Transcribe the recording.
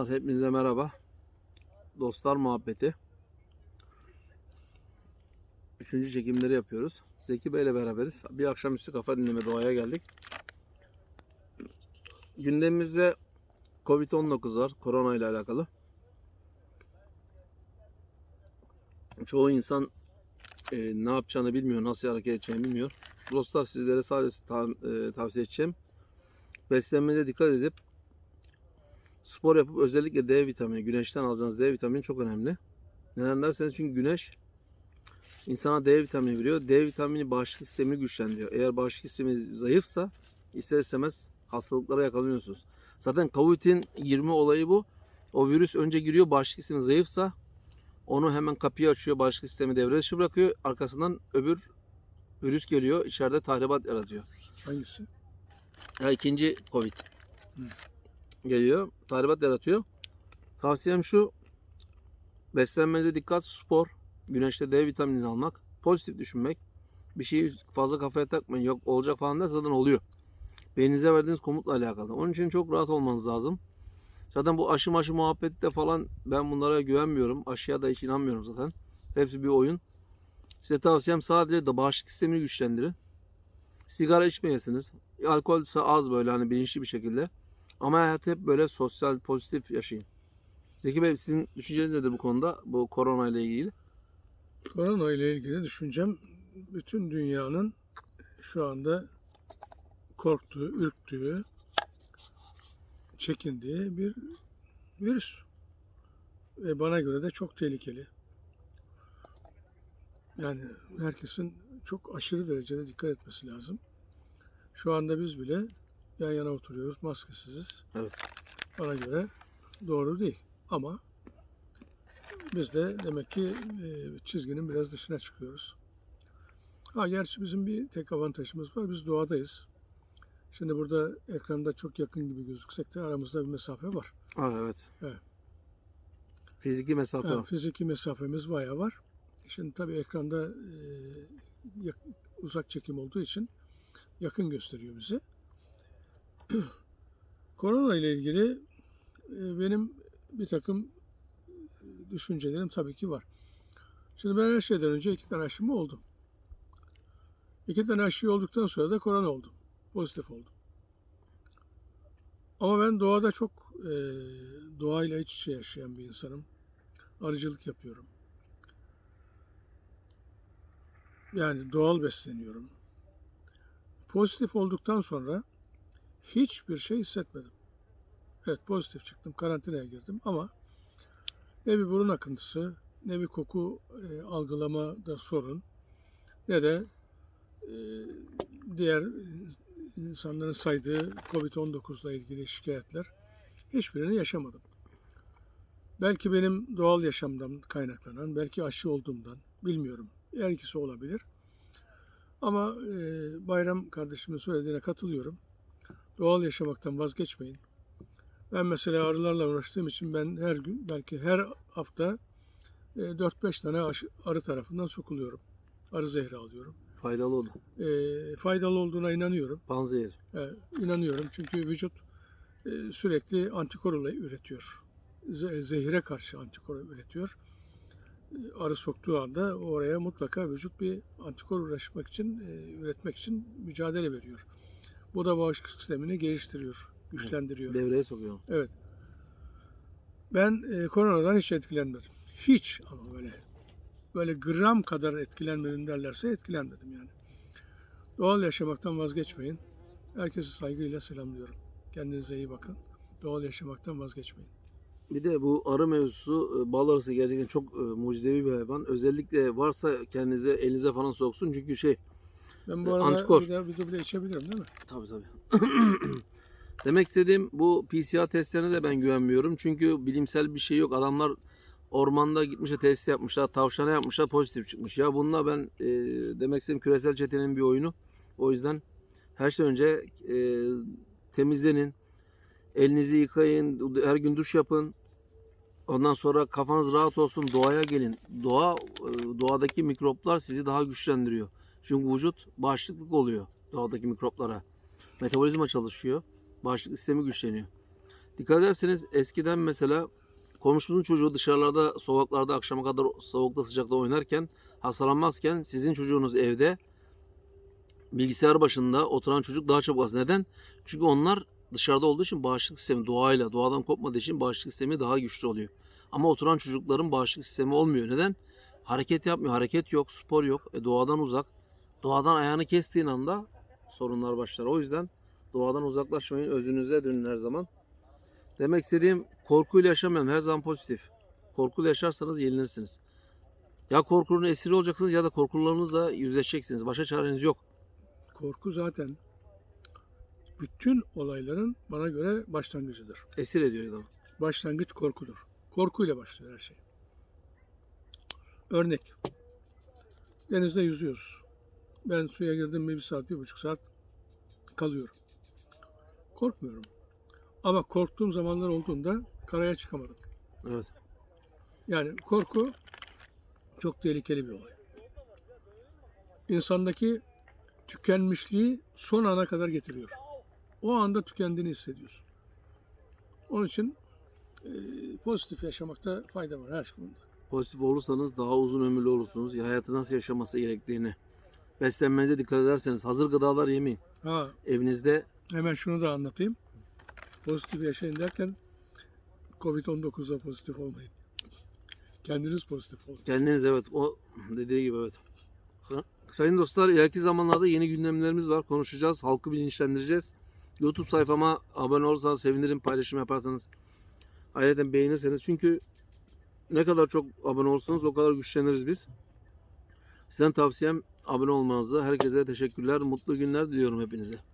Dostlar hepinize merhaba. Dostlar muhabbeti. Üçüncü çekimleri yapıyoruz. Zeki Bey ile beraberiz. Bir akşamüstü kafa dinleme doğaya geldik. Gündemimizde Covid-19 var. Korona ile alakalı. Çoğu insan e, ne yapacağını bilmiyor, nasıl hareket edeceğini bilmiyor. Dostlar sizlere sadece ta- e, tavsiye edeceğim. Beslenmede dikkat edip spor yapıp özellikle D vitamini, güneşten alacağınız D vitamini çok önemli. Neden derseniz çünkü güneş insana D vitamini veriyor. D vitamini bağışıklık sistemini güçlendiriyor. Eğer bağışıklık sistemi zayıfsa ister istemez hastalıklara yakalanıyorsunuz. Zaten Covid'in 20 olayı bu. O virüs önce giriyor, bağışıklık sistemi zayıfsa onu hemen kapıyı açıyor, bağışıklık sistemi devre dışı bırakıyor. Arkasından öbür virüs geliyor, içeride tahribat yaratıyor. Hangisi? Ya ikinci Covid geliyor. Tahribat yaratıyor. Tavsiyem şu. Beslenmenize dikkat, spor, güneşte D vitamini almak, pozitif düşünmek. Bir şeyi fazla kafaya takmayın. Yok olacak falan der zaten oluyor. Beyninize verdiğiniz komutla alakalı. Onun için çok rahat olmanız lazım. Zaten bu aşı maşı muhabbette falan ben bunlara güvenmiyorum. Aşıya da hiç inanmıyorum zaten. Hepsi bir oyun. Size tavsiyem sadece da bağışıklık sistemini güçlendirin. Sigara içmeyesiniz. Alkol ise az böyle hani bilinçli bir şekilde. Ama hayatı hep böyle sosyal, pozitif yaşayın. Zeki Bey sizin düşünceniz nedir bu konuda? Bu korona ile ilgili. Korona ile ilgili düşüncem bütün dünyanın şu anda korktuğu, ürktüğü, çekindiği bir virüs. Ve bana göre de çok tehlikeli. Yani herkesin çok aşırı derecede dikkat etmesi lazım. Şu anda biz bile yan yana oturuyoruz, maskesiziz. Evet. Bana göre doğru değil. Ama biz de demek ki e, çizginin biraz dışına çıkıyoruz. Ha gerçi bizim bir tek avantajımız var. Biz doğadayız. Şimdi burada ekranda çok yakın gibi gözüksek de aramızda bir mesafe var. Var evet. Evet. Fiziki mesafe Ha, var. fiziki mesafemiz bayağı var. Şimdi tabii ekranda e, uzak çekim olduğu için yakın gösteriyor bizi. Korona ile ilgili e, benim bir takım e, düşüncelerim tabii ki var. Şimdi ben her şeyden önce iki tane aşımı oldum. İki tane aşı olduktan sonra da korona oldum. Pozitif oldum. Ama ben doğada çok e, doğayla iç içe yaşayan bir insanım. Arıcılık yapıyorum. Yani doğal besleniyorum. Pozitif olduktan sonra hiçbir şey hissetmedim. Evet pozitif çıktım, karantinaya girdim ama ne bir burun akıntısı, ne bir koku e, algılamada sorun, ne de e, diğer insanların saydığı Covid-19 ile ilgili şikayetler hiçbirini yaşamadım. Belki benim doğal yaşamdan kaynaklanan, belki aşı olduğumdan bilmiyorum. Her ikisi olabilir. Ama e, Bayram kardeşimin söylediğine katılıyorum. Doğal yaşamaktan vazgeçmeyin. Ben mesela arılarla uğraştığım için ben her gün belki her hafta e, 4-5 tane aşı- arı tarafından sokuluyorum. Arı zehri alıyorum. Faydalı oldu. E, faydalı olduğuna inanıyorum. Panzehir. E, inanıyorum çünkü vücut e, sürekli antikor üretiyor. Ze- zehire karşı antikor üretiyor. E, Arı soktuğu anda oraya mutlaka vücut bir antikor uğraşmak için, e, üretmek için mücadele veriyor. Bu da bağışıklık sistemini geliştiriyor, güçlendiriyor. Devreye sokuyor. Evet. Ben e, koronadan hiç etkilenmedim. Hiç ama böyle böyle gram kadar etkilenmedim derlerse etkilenmedim yani. Doğal yaşamaktan vazgeçmeyin. Herkesi saygıyla selamlıyorum. Kendinize iyi bakın. Doğal yaşamaktan vazgeçmeyin. Bir de bu arı mevzusu, e, bal arısı gerçekten çok e, mucizevi bir hayvan. Özellikle varsa kendinize elinize falan soksun. Çünkü şey Ben bu E, arada antikor. bir de, de bile içebilirim değil mi? Tabii tabii. Demek istediğim bu PCR testlerine de ben güvenmiyorum. Çünkü bilimsel bir şey yok. Adamlar ormanda gitmişler test yapmışlar. Tavşana yapmışlar pozitif çıkmış. Ya bununla ben e, demek istediğim küresel çetenin bir oyunu. O yüzden her şey önce e, temizlenin. Elinizi yıkayın. Her gün duş yapın. Ondan sonra kafanız rahat olsun. Doğaya gelin. Doğa e, doğadaki mikroplar sizi daha güçlendiriyor. Çünkü vücut bağışıklık oluyor doğadaki mikroplara. Metabolizma çalışıyor. Bağışıklık sistemi güçleniyor. Dikkat ederseniz eskiden mesela komşunun çocuğu dışarılarda sokaklarda akşama kadar soğukta sıcakta oynarken hastalanmazken sizin çocuğunuz evde bilgisayar başında oturan çocuk daha çabuk hasta. Neden? Çünkü onlar dışarıda olduğu için bağışıklık sistemi doğayla, doğadan kopmadığı için bağışıklık sistemi daha güçlü oluyor. Ama oturan çocukların bağışıklık sistemi olmuyor. Neden? Hareket yapmıyor. Hareket yok, spor yok. E, doğadan uzak. Doğadan ayağını kestiğin anda sorunlar başlar. O yüzden doğadan uzaklaşmayın. Özünüze dönün her zaman. Demek istediğim korkuyla yaşamayın. Her zaman pozitif. Korkuyla yaşarsanız yenilirsiniz. Ya korkunun esiri olacaksınız ya da korkularınızla yüzleşeceksiniz. Başka çareniz yok. Korku zaten bütün olayların bana göre başlangıcıdır. Esir ediyor adamı. Başlangıç korkudur. Korkuyla başlıyor her şey. Örnek. Denizde yüzüyoruz. Ben suya girdim mi bir saat, bir buçuk saat kalıyorum. Korkmuyorum. Ama korktuğum zamanlar olduğunda karaya çıkamadım. Evet. Yani korku çok tehlikeli bir olay. İnsandaki tükenmişliği son ana kadar getiriyor. O anda tükendiğini hissediyorsun. Onun için e, pozitif yaşamakta fayda var her konuda. Pozitif olursanız daha uzun ömürlü olursunuz. Ya hayatı nasıl yaşaması gerektiğini. Beslenmenize dikkat ederseniz hazır gıdalar yemeyin. Ha, Evinizde hemen şunu da anlatayım. Pozitif yaşayın derken Covid-19'da pozitif olmayın. Kendiniz pozitif olun. kendiniz evet o dediği gibi evet. Sayın dostlar ileriki zamanlarda yeni gündemlerimiz var. Konuşacağız. Halkı bilinçlendireceğiz. YouTube sayfama abone olursanız sevinirim. Paylaşım yaparsanız. Ayrıca beğenirseniz. Çünkü ne kadar çok abone olursanız o kadar güçleniriz biz. Sizden tavsiyem abone olmanızı. Herkese teşekkürler. Mutlu günler diliyorum hepinize.